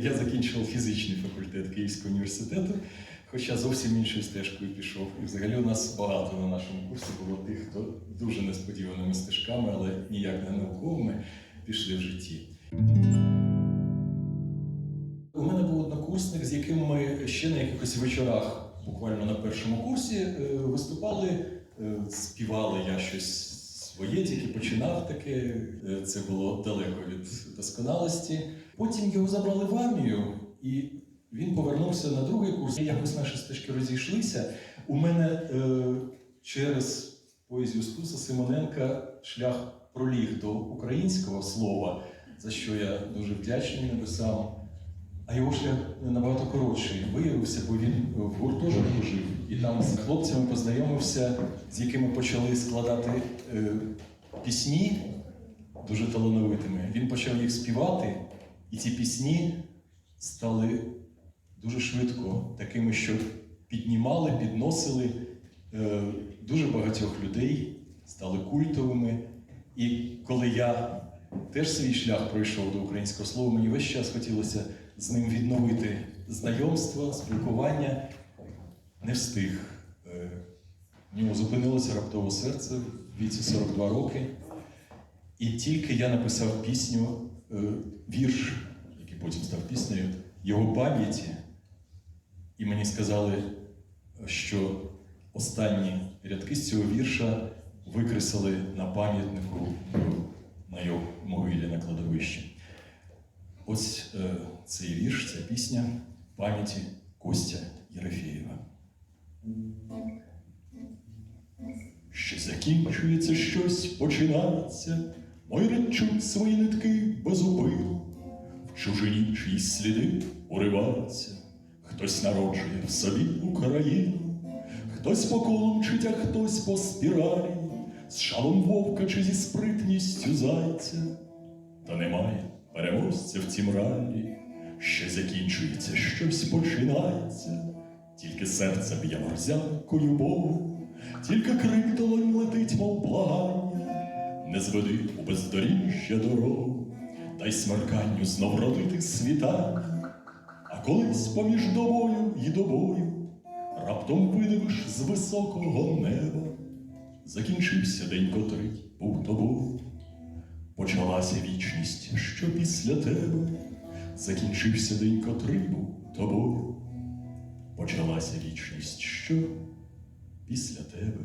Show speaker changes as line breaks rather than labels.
Я закінчував фізичний факультет Київського університету, хоча зовсім іншою стежкою пішов. І взагалі у нас багато на нашому курсі було тих, хто дуже несподіваними стежками, але ніяк не науковими, пішли в житті. У мене був однокурсник, з яким ми ще на якихось вечорах, буквально на першому курсі, е, виступали, е, співали я щось своє, тільки починав таке. Це було далеко від досконалості. Потім його забрали в армію, і він повернувся на другий курс. Якось наші стежки розійшлися. У мене е, через поезію Стуса Симоненка шлях проліг до українського слова, за що я дуже вдячний небесам. А його шлях набагато коротший виявився, бо він в гуртожитку жив і там з хлопцями познайомився, з якими почали складати е, пісні дуже талановитими. Він почав їх співати, і ці пісні стали дуже швидко такими, що піднімали, підносили е, дуже багатьох людей, стали культовими. І коли я теж свій шлях пройшов до українського слова, мені весь час хотілося з ним відновити знайомство, спілкування. Не встиг. Е, В ньому зупинилося раптово серце в віці 42 роки. І тільки я написав пісню, е, вірш, який потім став піснею, його пам'яті, і мені сказали, що останні рядки з цього вірша викреслили на пам'ятнику на могилі на кладовищі. Ось е, цей вірш, ця пісня пам'яті Костя Єрофєєва. Що закінчується щось, починається, мої речуть свої нитки без упину, в чужині чиїсь сліди уриваються, хтось народжує в собі Україну, хтось по колу мчить, а хтось по спіралі, з шалом вовка чи зі спритністю зайця. Та немає переможця в цім ралі, що закінчується, щось починається, тільки серце б'є морзянкою Богу, тільки крик долонь летить, мов благання, не зведи у бездоріжжя дорогу, дай смерканню знов родити світання, а колись поміж добою і добою раптом видивиш з високого неба, закінчився день, котрий був тобою. Почалася вічність, що після тебе закінчився день, котрий був тобою. Почалася вічність, що після тебе.